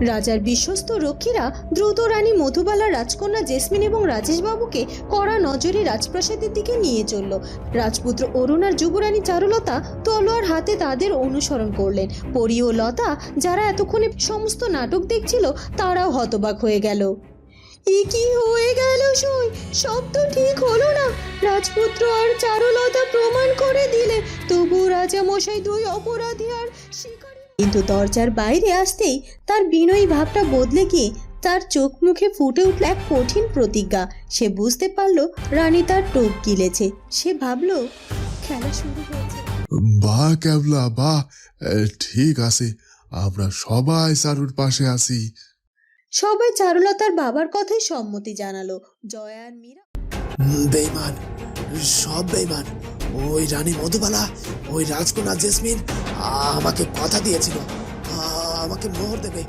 রাজার বিশ্বস্ত রক্ষীরা দ্রুত রানী মধুবালা, রাজকন্যা জেসমিন এবং রাজেশ বাবুকে কড়া নজরে রাজপ্রাসাদের দিকে নিয়ে চলল। রাজপুত্র অরুণ আর যুবরানী চারুলতা তলোয়ার হাতে তাদের অনুসরণ করলেন। পরি ও লতা যারা এতক্ষণে সমস্ত নাটক দেখছিল, তারাও হতবাক হয়ে গেল। এ কি হয়ে গেল সই? সব তো ঠিক হলো না। রাজপুত্র আর চারুলতা প্রমাণ করে দিলে। তবু রাজা মশাই দুই অপরাধী আর কিন্তু দরজার বাইরে আসতেই তার বিনয়ী ভাবটা বদলে গিয়ে তার চোখ মুখে ফুটে উঠল এক কঠিন প্রতিজ্ঞা। সে বুঝতে পারল রানী তার টোপ গিলেছে। সে ভাবলো খেলা শুরু হয়েছে। বাহ ক্যাবলা বাহ এ, ঠিক আছে আমরা সবাই চারুর পাশে আছি। সবাই চারুলতার বাবার কথাই সম্মতি জানালো। জয়া আর মীরা বেইমান সব বেইমান। ওই রানী মধুবালা, ওই রাজকন্যা জেসমিন আমাকে কথা দিয়েছিল। আমাকে মোহর দেবে।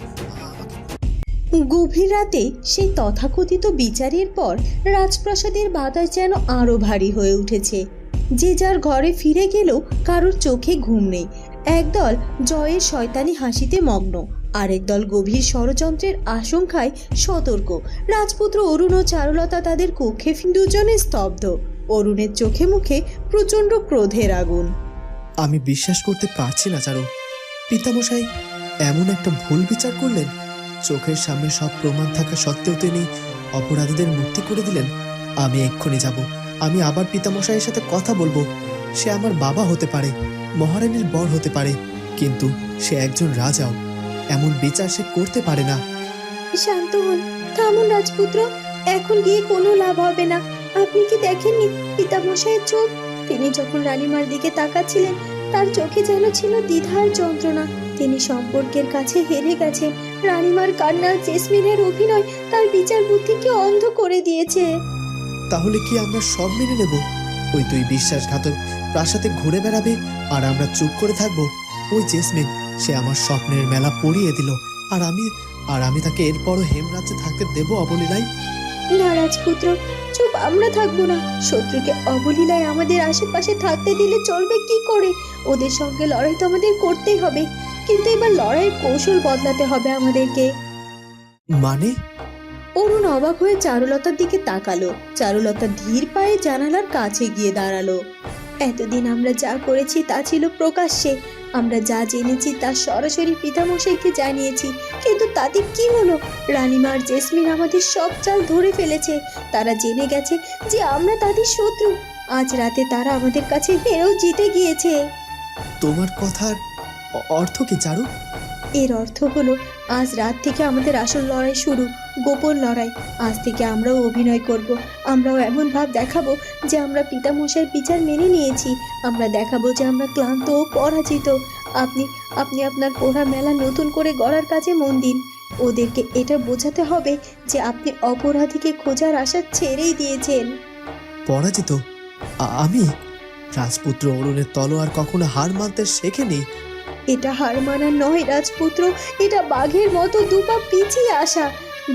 গভীর রাতে সেই তথাকথিত বিচারের পর রাজপ্রাসাদের বাতাস যেন আরও ভারী হয়ে উঠেছে। যে যার ঘরে ফিরে গেলেও কারোর চোখে ঘুম নেই। একদল জয়ের শয়তানি হাসিতে মগ্ন, আরেক দল গভীর ষড়যন্ত্রের আশঙ্কায় সতর্ক। রাজপুত্র অরুণ ও চারুলতা তাদের কক্ষে দুজনে স্তব্ধ। অরুণের চোখে মুখে প্রচণ্ড ক্রোধের আগুন। আমি বিশ্বাস করতে পারছি না চারু। পিতামশাই এমন একটা ভুল বিচার করলেন। চোখের সামনে সব প্রমাণ থাকা সত্ত্বেও তিনি অপরাধীদের মুক্তি করে দিলেন। আমি এক্ষুনি যাব। আমি আবার পিতামশাইয়ের সাথে কথা বলব। সে আমার বাবা হতে পারে মহারানীর বর হতে পারে কিন্তু সে একজন রাজাও। এমন বিচার সে করতে পারে না। শান্ত হন। থামুন রাজপুত্র এখন গিয়ে কোনো লাভ হবে না। আপনি কি দেখেননি? পিতামশাইয়ের চোখ? তিনি যখন রানীমার দিকে তাকাচ্ছিলেন, তার চোখে যেন ছিল দ্বিধার যন্ত্রণা। তিনি সম্পর্কের কাছে হেরে গেছেন রানীমার কান্না জেসমিনের অভিনয় তার বিচার বুদ্ধিকে অন্ধ করে দিয়েছে। তাহলে কি আমরা সব মেনে নেব? ওই দুই বিশ্বাসঘাতক প্রাসাদে ঘুরে বেড়াবে আর আমরা চুপ করে থাকব? ওই জেসমিন, সে আমার স্বপ্নের মেলা পড়িয়ে দিল। আর আমি আর আমি তাকে এরপরও হেমরাজ্যে থাকতে দেব অবলীলায়? না রাজপুত্র চুপ আমরা থাকব না। শত্রুকে অবলীলায় আমাদের আশেপাশে থাকতে দিলে চলবে কি করে? ওদের সঙ্গে লড়াই তো আমাদের করতেই হবে। কিন্তু এবার লড়াইয়ের কৌশল বদলাতে হবে আমাদেরকে। মানে? অরুণ অবাক হয়ে চারুলতার দিকে তাকালো। চারুলতা ধীর পায়ে জানালার কাছে গিয়ে দাঁড়াল। এতদিন আমরা যা করেছি তা ছিল প্রকাশ্যে। আমরা যা জেনেছি তা সরাসরি পিতামশাইকে জানিয়েছি। কিন্তু তাতে কি হলো? রানীমার জেসমিন আমাদের সব চাল ধরে ফেলেছে। তারা জেনে গেছে যে আমরা তাদের শত্রু। আজ রাতে তারা আমাদের কাছে হেরেও জিতে গিয়েছে। তোমার কথার অর্থ কি চারু? এর অর্থ হলো আজ রাত থেকে আমাদের আসল লড়াই শুরু। গোপন লড়াই। আজ থেকে আমরাও অভিনয় করব। আমরাও এমন ভাব দেখাবো যে আমরা পিতামশাইয়ের বিচার মেনে নিয়েছি। আমরা দেখাবো যে আমরা ক্লান্ত ও পরাজিত। আপনি আপনি আপনার পোড়া মেলা নতুন করে গড়ার কাজে মন দিন। ওদেরকে এটা বোঝাতে হবে যে আপনি অপরাধীকে খোঁজার আশা ছেড়েই দিয়েছেন। পরাজিত? আমি? রাজপুত্র অরুণের তলোয়ার কখনো হার মানতে শেখেনি। এটা হার মানা নয় রাজপুত্র এটা বাঘের মতো দুপা পিছিয়ে আসা।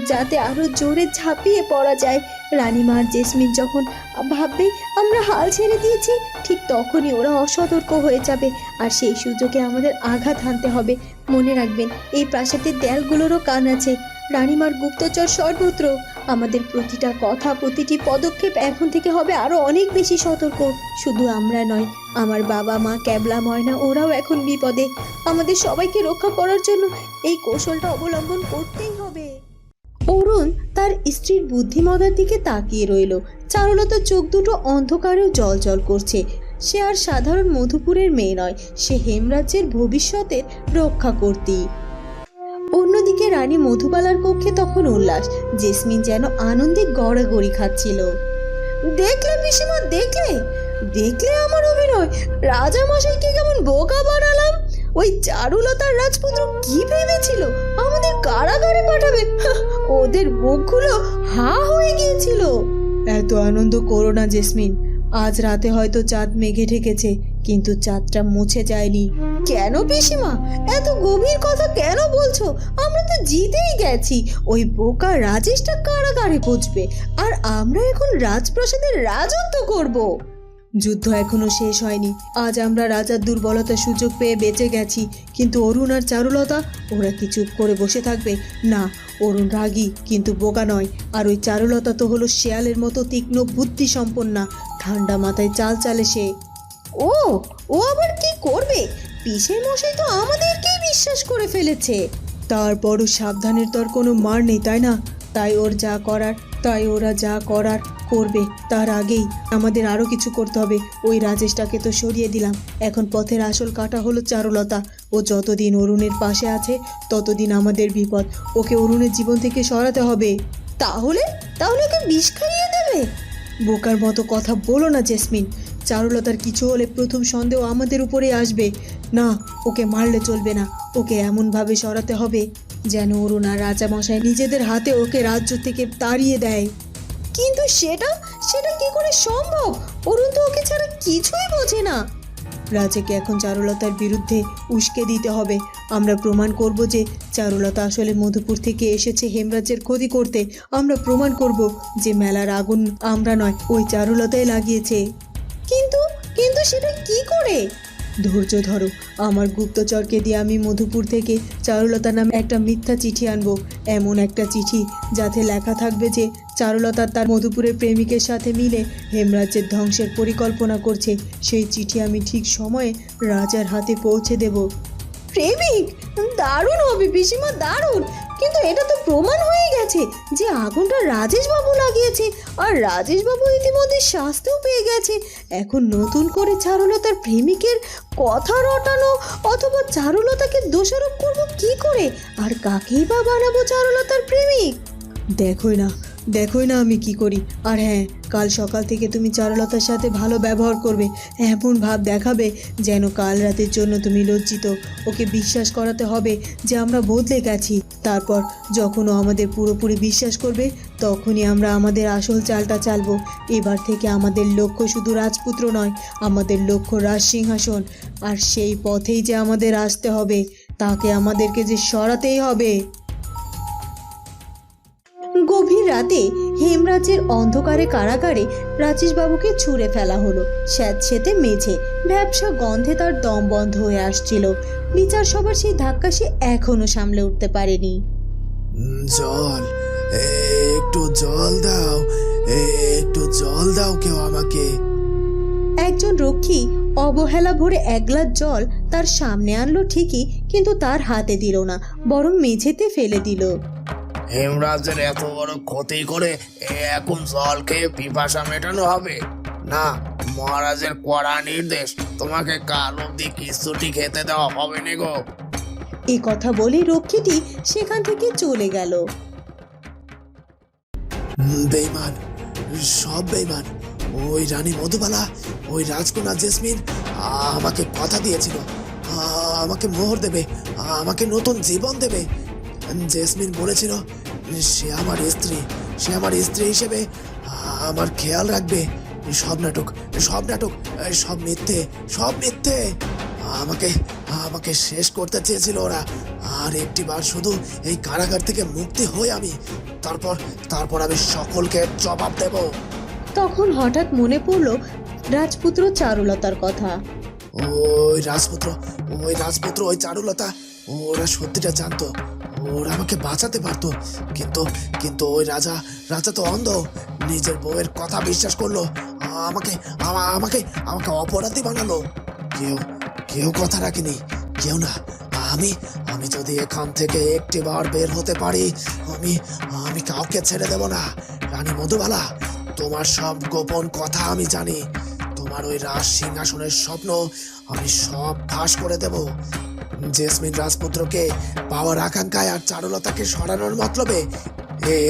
যাতে আরও জোরে ঝাঁপিয়ে পড়া যায়। রানীমার জেসমিন যখন ভাববে, আমরা হাল ছেড়ে দিয়েছি, ঠিক তখনই ওরা অসতর্ক হয়ে যাবে। আর সেই সুযোগে আমাদের আঘাত হানতে হবে। মনে রাখবেন, এই প্রাসাদের দেয়ালগুলোরও কান আছে। রানীমার গুপ্তচর সর্বত্র। আমাদের প্রতিটা কথা, প্রতিটি পদক্ষেপ এখন থেকে হবে আরও অনেক বেশি সতর্ক। শুধু আমরা নয়, আমার বাবা মা, ক্যাবলা ময়না, ওরাও এখন বিপদে। আমাদের সবাইকে রক্ষা করার জন্য এই কৌশলটা অবলম্বন করতেই হবে। অরুণ তার স্ত্রীর বুদ্ধিমতার দিকে তাকিয়ে রইল। চারুলতা চোখ দুটো অন্ধকারেও জল জল করছে। সে আর সাধারণ মধুপুরের মেয়ে নয়, সে হেমরাজ্যের ভবিষ্যতের রক্ষা করতেই অন্যদিকে রানী মধুবালার কক্ষে তখন উল্লাস, জেসমিন যেন আনন্দে গড়াগড়ি খাচ্ছিল। দেখলে পিসিমা, দেখলে? দেখলে আমার অভিনয়? রাজা মশাইকে কেমন বোকা বানালাম? ওই চারুলতার রাজপুত্র কি ভেবেছিল? আমাদের কারাগারে পাঠাবে। ওদের মুখগুলো হা হয়ে গিয়েছিল। এত আনন্দ করো না জেসমিন। আজ রাতে হয়তো চাঁদ মেঘে ঢেকেছে কিন্তু চাঁদটা মুছে যায়নি। কেন পিসিমা? এত গভীর কথা কেন বলছো? আমরা তো জিতেই গেছি। ওই বোকা রাজেশটা কারাগারে পৌঁছবে আর আমরা এখন রাজপ্রাসাদের রাজত্ব করব। যুদ্ধ এখনও শেষ হয়নি। আজ আমরা রাজার দুর্বলতার সুযোগ পেয়ে বেঁচে গেছি। কিন্তু অরুণ আর চারুলতা ওরা কি চুপ করে বসে থাকবে? না অরুণ রাগী কিন্তু বোকা নয়। আর ওই চারুলতা তো হলো শেয়ালের মতো তীক্ষ্ণ বুদ্ধি সম্পন্না ঠান্ডা মাথায় চাল চালে সে। ও ও আবার কি করবে? পিসের মশাই তো আমাদেরকেই বিশ্বাস করে ফেলেছে। তারপরও সাবধানের তোর কোনো মার নেই তাই না? তাই ওর যা করার তাই ওরা যা করার। করবে। তার আগেই আমাদের আরও কিছু করতে হবে। ওই রাজেশটাকে তো সরিয়ে দিলাম। এখন পথের আসল কাটা হলো চারুলতা। ও যতদিন অরুণের পাশে আছে ততদিন আমাদের বিপদ। ওকে অরুণের জীবন থেকে সরাতে হবে। তাহলে? তাহলে ওকে বিষ খাইয়ে দেবে? বোকার মতো কথা বলো না জেসমিন। চারুলতার কিছু হলে প্রথম সন্দেহ আমাদের উপরেই আসবে। না ওকে মারলে চলবে না। ওকে এমনভাবে সরাতে হবে যেন অরুণ আর রাজামশাই নিজেদের হাতে ওকে রাজ্য থেকে তাড়িয়ে দেয়। কিন্তু সেটা সেটা কি করে সম্ভব? অরুণ তো ওকে ছাড়া কিছুই বোঝে না। রাজাকে এখন চারুলতার বিরুদ্ধে উস্কে দিতে হবে। আমরা প্রমাণ করব যে চারুলতা আসলে মধুপুর থেকে এসেছে হেমরাজের ক্ষতি করতে। আমরা প্রমাণ করব যে মেলার আগুন আমরা নয়, ওই চারুলতাই লাগিয়েছে। কিন্তু কিন্তু সেটা কি করে? ধৈর্য ধরো। আমার গুপ্তচরকে দিয়ে আমি মধুপুর থেকে চারুলতা নামে একটা মিথ্যা চিঠি আনব। এমন একটা চিঠি যাতে লেখা থাকবে যে, চারুলতা তার মধুপুরের প্রেমিকের সাথে মিলে হেমরাজ্যের ধ্বংসের পরিকল্পনা করছে। সেই চিঠি আমি ঠিক সময়ে রাজার হাতে পৌঁছে দেব। প্রেমিক? দারুণ হবে, পিসিমা, দারুণ। কিন্তু এটা তো প্রমাণ হয়ে গেছে যে আগুনটা রাজেশ বাবু লাগিয়েছে আর রাজেশ বাবু ইতিমধ্যে শাস্তিও পেয়ে গেছে। এখন নতুন করে চারুলতার প্রেমিকের কথা রটানো অথবা চারুলতাকে দোষারোপ করব কি করে? আর কাকেই বা বানাবো চারুলতার প্রেমিক? দেখোই না। দেখোই না আমি কি করি। আর হ্যাঁ কাল সকাল থেকে তুমি চারুলতার সাথে ভালো ব্যবহার করবে। এমন ভাব দেখাবে যেন কাল রাতের জন্য তুমি লজ্জিত। ওকে বিশ্বাস করাতে হবে যে আমরা বদলে গেছি। তারপর যখন ও আমাদের পুরোপুরি বিশ্বাস করবে, তখনই আমরা আমাদের আসল চালটা চালবো। এবার থেকে আমাদের লক্ষ্য শুধু রাজপুত্র নয়, আমাদের লক্ষ্য রাজ সিংহাসন আর সেই পথেই যে আমাদের আসতে হবে, তাকে আমাদেরকে যে সরাতেই হবে। রাতে হেমরাজের অন্ধকারে কারাগারে রাজেশবাবুকে ছুঁড়ে ফেলা হলো। স্যাঁতসেতে মেঝে ব্যবসা গন্ধে তার দম বন্ধ হয়ে আসছিল। বিচার সবার সেই ধাক্কা সে এখনও সামলে উঠতে পারেনি। জল একটু জল দাও একটু জল দাও কেউ আমাকে। একজন রক্ষী অবহেলা ভরে এক গ্লাস জল তার সামনে আনলো ঠিকই কিন্তু তার হাতে দিল না বরং মেঝেতে ফেলে দিল। হেমরাজের এত বড় ক্ষতি করে এখন জল খেয়ে পিপাসা মেটানো হবে? না মহারাজের কড়া নির্দেশ। তোমাকে কাল অব্দি কিস্তুটি খেতে দেওয়া হবে নে গো। এই কথা বলে রক্ষীটি সেখান থেকে চলে গেল। উম, বেইমান সব বেইমান। ওই রানী মধুবালা ওই রাজকন্যা জেসমিন আ- আমাকে কথা দিয়েছিল। আ- আমাকে মোহর দেবে আমাকে নতুন জীবন দেবে। জেসমিন বলেছিল সে আমার স্ত্রী সে আমার স্ত্রী হিসেবে আমার খেয়াল রাখবে। সব নাটক সব নাটক সব মিথ্যে সব মিথ্যে। আমাকে আমাকে শেষ করতে চেয়েছিল ওরা। আর একটি বার শুধু এই কারাগার থেকে মুক্তি হই আমি। তারপর তারপর আমি সকলকে জবাব দেব। তখন হঠাৎ মনে পড়ল রাজপুত্র চারুলতার কথা। ওই রাজপুত্র ওই রাজপুত্র ওই চারুলতা ওরা সত্যিটা জানতো। ওরা আমাকে বাঁচাতে পারতো। কিন্তু কিন্তু ওই রাজা রাজা তো অন্ধ। নিজের বউয়ের কথা বিশ্বাস করল। আমাকে আমাকে আমাকে অপরাধী বানালো। কেউ কেউ কথা রাখেনি। কেউ না। আমি আমি যদি এখান থেকে একটি বার বের হতে পারি, আমি আমি কাউকে ছেড়ে দেব না। রানী মধুবালা, তোমার সব গোপন কথা আমি জানি। তোমার ওই রাজ সিংহাসনের স্বপ্ন আমি সব ফাঁস করে দেব। জেসমিন রাজপুত্রকে পাওয়ার আকাঙ্ক্ষায় আর চারুলতাকে সরানোর মতলবে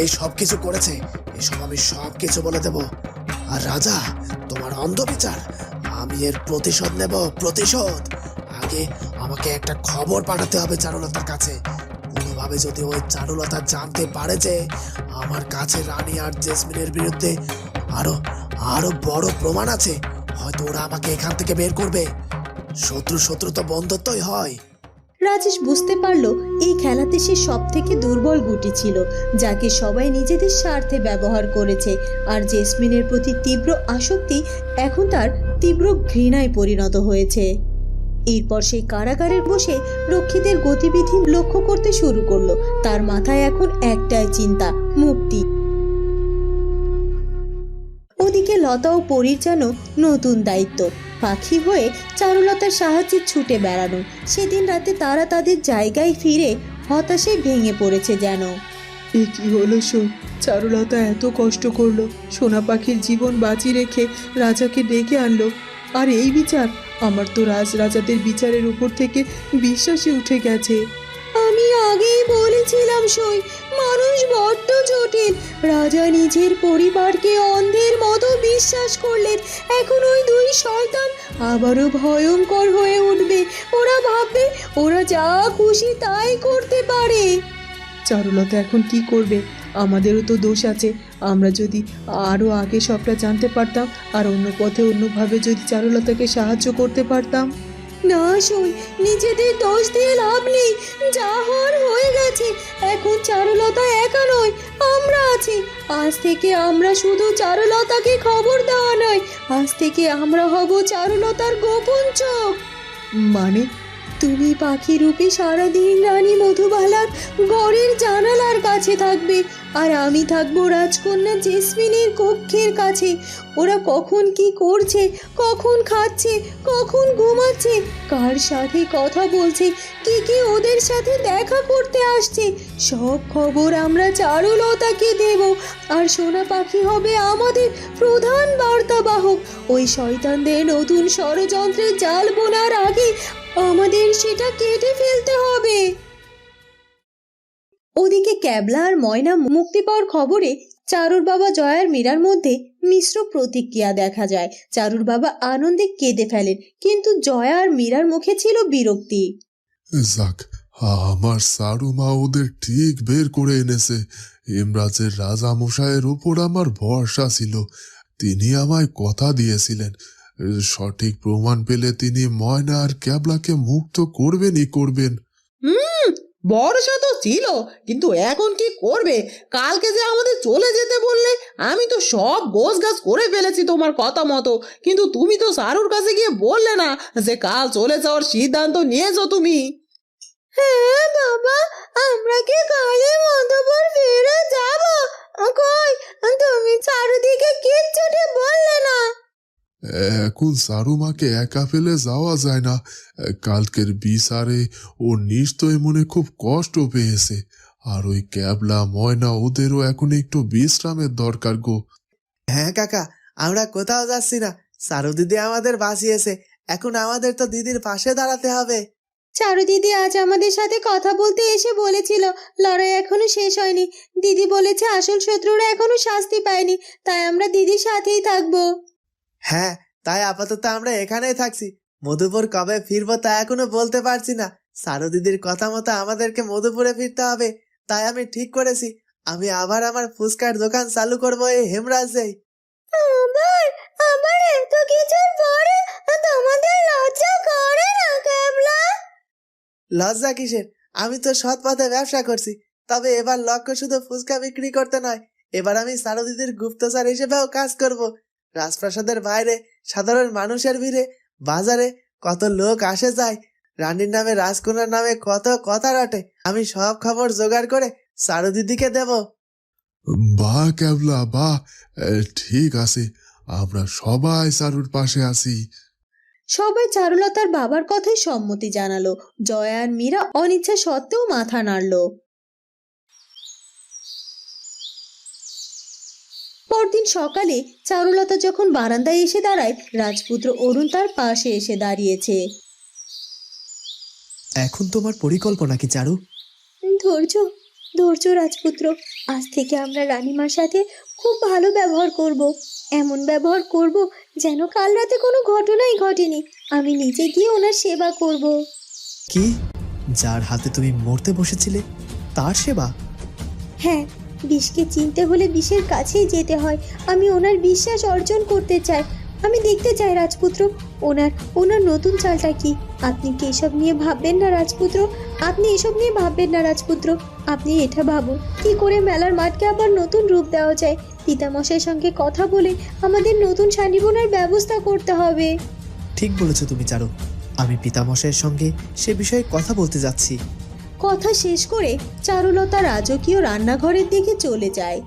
এই সব কিছু করেছে। এসব আমি সব কিছু বলে দেব। আর রাজা, তোমার অন্ধবিচার, আমি এর প্রতিশোধ নেব, প্রতিশোধ। আগে আমাকে একটা খবর পাঠাতে হবে চারুলতার কাছে। কোনোভাবে যদি ওই চারুলতা জানতে পারে যে আমার কাছে রানী আর জেসমিনের বিরুদ্ধে আরও আরও বড় প্রমাণ আছে, হয়তো ওরা আমাকে এখান থেকে বের করবে। শত্রু শত্রু তো বন্ধুত্বই হয়। রাজেশ বুঝতে পারল এই খেলাতে সে সব থেকে দুর্বল গুটি ছিল, যাকে সবাই নিজেদের স্বার্থে ব্যবহার করেছে। আর জেসমিনের প্রতি তীব্র আসক্তি এখন তার তীব্র ঘৃণায় পরিণত হয়েছে। এরপর সেই কারাগারে বসে রক্ষীদের গতিবিধি লক্ষ্য করতে শুরু করল। তার মাথায় এখন একটাই চিন্তা, মুক্তি। ওদিকে লতা ও পরীর যেন নতুন দায়িত্ব। পাখি হয়ে চারুলতার সাহায্যে ছুটে বেড়ানো। সেদিন রাতে তারা তাদের জায়গায় ফিরে হতাশে ভেঙে পড়েছে যেন। এ কি হলো শোন চারুলতা এত কষ্ট করল। সোনা পাখির জীবন বাঁচিয়ে রেখে রাজাকে ডেকে আনলো। আর এই বিচার আমার তো রাজ রাজাদের বিচারের উপর থেকে বিশ্বাসই উঠে গেছে। আগেই বলেছিলাম সই। মানুষ বড্ড জটিল। রাজা নিজের পরিবারকে অন্ধের মতো বিশ্বাস করলেন। এখন ওই দুই শয়তান আবারও ভয়ঙ্কর হয়ে উঠবে। ওরা ভাববে, ওরা যা খুশি তাই করতে পারে। চারুলতা, এখন কি করবে? আমাদেরও তো দোষ আছে। আমরা যদি আরও আগে সবটা জানতে পারতাম আর অন্য পথে অন্যভাবে যদি চারুলতাকে সাহায্য করতে পারতাম। না সই নিজেদের দোষ দিয়ে লাভ নেই। যা হওয়ার হয়ে গেছে এখন চারুলতা একা নয় আমরা আছি। আজ থেকে আমরা শুধু চারুলতাকে খবর দেওয়া নয় আজ থেকে আমরা হব চারুলতার গোপন চোখ। মানে? তুমি পাখি রূপে সারাদিন রানী মধুবালার ঘরের জানালার কাছে থাকবে আর আমি থাকব রাজকন্যা জেসমিনের কক্ষের কাছে। ওরা কখন কি করছে, কখন খাচ্ছে, কখন ঘুমাচ্ছে, কার সাথে কথা বলছে, কে কে ওদের সাথে দেখা করতে আসছে, সব খবর আমরা চারুলতাকে দেব। আর সোনা পাখি হবে আমাদের প্রধান বার্তাবাহক। ওই শয়তানদের নতুন ষড়যন্ত্রের জাল বোনার আগে আমাদের সেটা কেটে ফেলতে হবে। ওদিকে ক্যাবলা আর ময়না মুক্তি পাওয়ার খবরে চারুর বাবা জয়ার মীরার মধ্যে মিশ্র প্রতিক্রিয়া দেখা যায়। চারুর বাবা আনন্দে কেঁদে ফেলেন কিন্তু জয়া আর মীরার মুখে ছিল বিরক্তি। যাক আমার সারু মা ওদের ঠিক বের করে এনেছে। ইমরাজের রাজা মশাইয়ের উপর আমার ভরসা ছিল। তিনি আমায় কথা দিয়েছিলেন। সঠিক প্রমাণ পেলে তিনি ময়না আর ক্যাবলাকে মুক্ত করবেনই করবেন। বর্ষা তো ছিল, কিন্তু এখন কি করবে? কালকে যে আমাদের চলে যেতে বললে, আমি তো সব গোছ গাছ করে ফেলেছি তোমার কথা মতো। কিন্তু তুমি তো সারুর কাছে গিয়ে বললে না যে কাল চলে যাওয়ার সিদ্ধান্ত নিয়েছো তুমি। হ্যাঁ বাবা আমরা কি কালে মধুপুর ফিরে যাব কই তুমি চারদিকে কিচ্ছুটি বললে না এখন সারু মাকে একা ফেলে যাওয়া যায় না। কালকের বিচারে ও নিশ্চয় মনে খুব কষ্ট পেয়েছে। আর ওই ক্যাবলা ময়না ওদেরও এখন একটু বিশ্রামের দরকার গো। হ্যাঁ কাকা আমরা কোথাও যাচ্ছি না। সারু দিদি আমাদের বাঁচিয়েছে। এখন আমাদের তো দিদির পাশে দাঁড়াতে হবে। চারু দিদি আজ আমাদের সাথে কথা বলতে এসে বলেছিল লড়াই এখনও শেষ হয়নি। দিদি বলেছে আসল শত্রুরা এখনও শাস্তি পায়নি তাই আমরা দিদির সাথেই থাকব। হ্যাঁ তাই আপাতত আমরা এখানেই থাকছি। মধুপুর কবে ফিরবো তা এখনও বলতে পারছি না। সারু দিদির কথা মতো আমাদেরকে মধুপুরে ফিরতে হবে। তাই আমি ঠিক করেছি। আমি আবার আমার ফুচকার দোকান চালু করব এই হেমরাজেই আবার আবার এত কিছুর পরে তোমাদের লজ্জা করে না ক্যাবলা লজ্জা কিসের? আমি তো সৎ পথে ব্যবসা করছি। তবে এবার লক্ষ্য শুধু ফুচকা বিক্রি করতে নয়। এবার আমি সারু দিদির গুপ্তচর হিসেবেও কাজ করব। রাজপ্রাসাদের বাইরে সাধারণ মানুষের ভিড়ে বাজারে কত লোক আসে যায় রানীর নামে রাজকন্যার নামে কত কথা রটে আমি সব খবর জোগাড় করে সারু দিদিকে দেব বাহ ক্যাবলা বাহ ঠিক আছে আমরা সবাই সারুর পাশে আছি। সবাই চারুলতার বাবার কথাই সম্মতি জানালো জয়া আর মীরা অনিচ্ছা সত্ত্বেও মাথা নাড়লো। পরদিন সকালে চারুলতা যখন বারান্দায় এসে দাঁড়ায় রাজপুত্র অরুণ তার পাশে এসে দাঁড়িয়েছে। এখন তোমার পরিকল্পনা কি চারু? ধৈর্য ধৈর্য রাজপুত্র। আজ থেকে আমরা রানীমার সাথে খুব ভালো ব্যবহার করব। এমন ব্যবহার করব যেন কাল রাতে কোনো ঘটনাই ঘটেনি। আমি নিজে গিয়ে ওনার সেবা করব। কি? যার হাতে তুমি মরতে বসেছিলে তার সেবা? হ্যাঁ বিষকে চিনতে হলে বিষের কাছেই যেতে হয়। আমি ওনার বিশ্বাস অর্জন করতে চাই। আমি দেখতে চাই রাজপুত্র। ওনার ওনার নতুন চালটা কি? আপনি কি এসব নিয়ে ভাববেন না রাজপুত্র? আপনি এসব নিয়ে ভাববেন না রাজপুত্র। আপনি এটা ভাবুন, কি করে মেলার মাঠকে আবার নতুন রূপ দেওয়া যায়? পিতামশাইয়ের সঙ্গে কথা বলে আমাদের নতুন শাড়ি বোনার ব্যবস্থা করতে হবে। ঠিক বলেছ তুমি চারু আমি পিতামশাইয়ের সঙ্গে সে বিষয়ে কথা বলতে যাচ্ছি। কথা শেষ করে চারুলতা রাজকীয় রান্নাঘরের দিকে চলে যায়।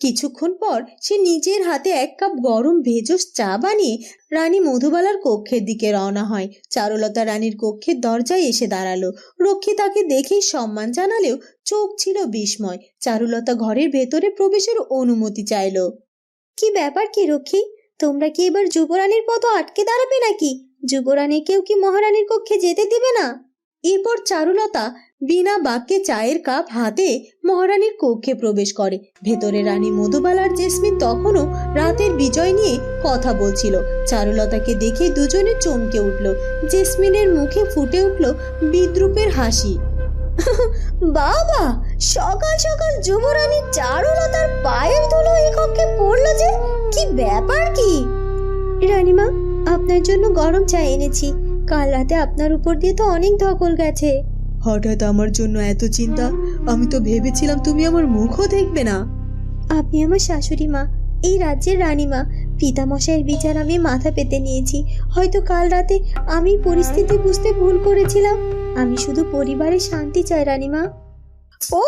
কিছুক্ষণ পর সে নিজের হাতে এক কাপ গরম ভেজস চা বানিয়ে রানী মধুবালার কক্ষের দিকে রওনা হয়। চারুলতা রানীর কক্ষের দরজায় এসে দাঁড়াল। রক্ষী তাকে দেখেই সম্মান জানালেও চোখ ছিল বিস্ময়। চারুলতা ঘরের ভেতরে প্রবেশের অনুমতি চাইলো। কি ব্যাপার কি রক্ষী? তোমরা কি এবার যুবরানীর পথ আটকে দাঁড়াবে নাকি? যুবরানীকেও কি মহারানীর কক্ষে যেতে দিবে না? এরপর চারুলতা বিনা বাক্যে চায়ের কাপ হাতে মহারানীর কক্ষে প্রবেশ করে। ভেতরে রানী মধুবালার জেসমিন তখনও রাতের বিজয় নিয়ে কথা বলছিল। চারুলতাকে দেখে দুজনে চমকে উঠল। জেসমিনের মুখে ফুটে উঠল বিদ্রুপের হাসি। বাবা, সকাল সকাল যুবরানী চারুলতার পায়ের ধুলো এই কক্ষে পড়ল যে, কি ব্যাপার কি? রানীমা, আপনার জন্য গরম চা এনেছি। কাল রাতে আপনার উপর দিয়ে তো অনেক ধকল গেছে। হঠাৎ আমার জন্য এত চিন্তা আমি তো ভেবেছিলাম তুমি আমার মুখও দেখবে না। আপনি আমার শাশুড়ি মা এই রাজ্যের রানীমা পিতামশাইয়ের বিচার আমি মাথা পেতে নিয়েছি। হয়তো কাল রাতে আমি পরিস্থিতি বুঝতে ভুল করেছিলাম। আমি শুধু পরিবারের শান্তি চাই রানীমা ও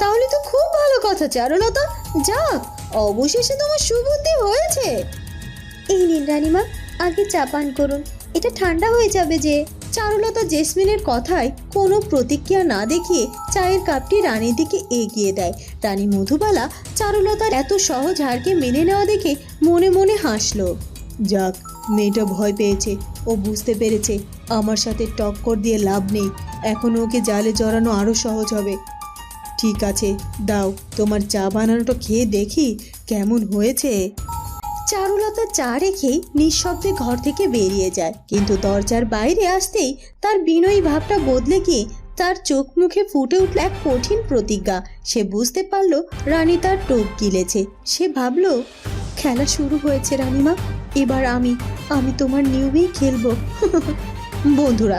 তাহলে তো খুব ভালো কথা চারুলতা। যাক অবশেষে তোমার সুবুদ্ধি হয়েছে। এই নিন রানীমা আগে চা পান করুন। এটা ঠান্ডা হয়ে যাবে যে। চারুলতা জেসমিনের কথায় কোনো প্রতিক্রিয়া না দেখিয়ে চায়ের কাপটি রানীর দিকে এগিয়ে দেয়। রানী মধুবালা চারুলতার এত সহজ হারকে মেনে নেওয়া দেখে মনে মনে হাসল। যাক, মেয়েটা ভয় পেয়েছে, ও বুঝতে পেরেছে, আমার সাথে টক্কর দিয়ে লাভ নেই, এখন ওকে জালে জড়ানো আরও সহজ হবে। ঠিক আছে, দাও, তোমার চা বানানোটা খেয়ে দেখি, কেমন হয়েছে? চারুলতা চা রেখেই নিঃশব্দে ঘর থেকে বেরিয়ে যায়। কিন্তু দরজার বাইরে আসতেই তার বিনয়ী ভাবটা বদলে গিয়ে তার চোখ মুখে ফুটে উঠল এক কঠিন প্রতিজ্ঞা। সে বুঝতে পারল রানী তার টোপ গিলেছে। সে ভাবল, খেলা শুরু হয়েছে রানীমা, এবার আমি আমি তোমার নিয়মেই খেলব। বন্ধুরা